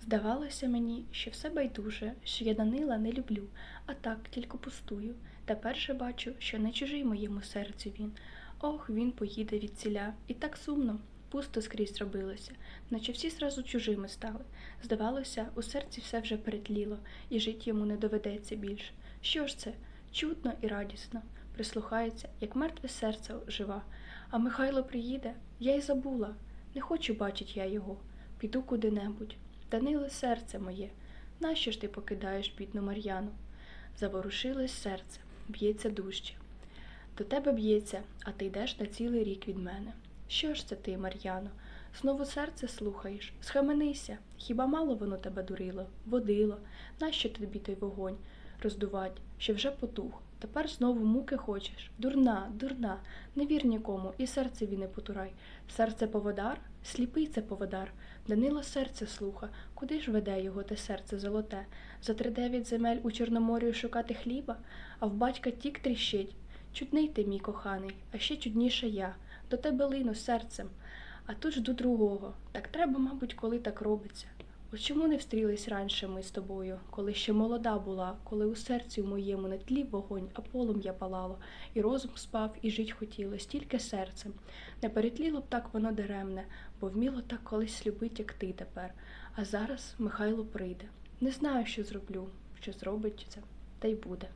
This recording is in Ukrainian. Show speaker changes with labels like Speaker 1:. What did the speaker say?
Speaker 1: Здавалося мені, що все байдуже, що я Данила не люблю, а так тільки пустую. Тепер же бачу, що не чужий моєму серцю він. Ох, він поїде від ціля, і так сумно, пусто скрізь зробилося, наче всі зразу чужими стали. Здавалося, у серці все вже перетліло, і жить йому не доведеться більше. Що ж це? Чутно і радісно. Прислухається, як мертве серце жива. А Михайло приїде, я й забула. Не хочу бачить я його. Піду куди-небудь. Даниле, серце моє, нащо ж ти покидаєш бідну Мар'яну? Заворушилось серце, б'ється дужче. До тебе б'ється, а ти йдеш на цілий рік від мене. Що ж це ти, Мар'яно? Знову серце слухаєш, схаменися, хіба мало воно тебе дурило, водило, нащо тобі той вогонь роздувать, що вже потух, тепер знову муки хочеш. Дурна, дурна, не вір нікому, і серцеві не потурай. Серце поводар, сліпий це поводар. Данило серце слуха, куди ж веде його те серце золоте? За тридев'ять земель у Чорноморію шукати хліба, а в батька тік тріщить. Чудний ти, мій коханий, а ще чудніша я, до тебе лину серцем, а тут жду другого. Так треба, мабуть, коли так робиться. От чому не встрілись раніше ми з тобою, коли ще молода була, коли у серці моєму не тлів вогонь, а полум'я палало, і розум спав, і жить хотілось, тільки серцем. Не перетліло б так воно даремне, бо вміло так колись любить, як ти тепер. А зараз Михайло прийде. Не знаю, що зроблю, що зробить це, та й буде.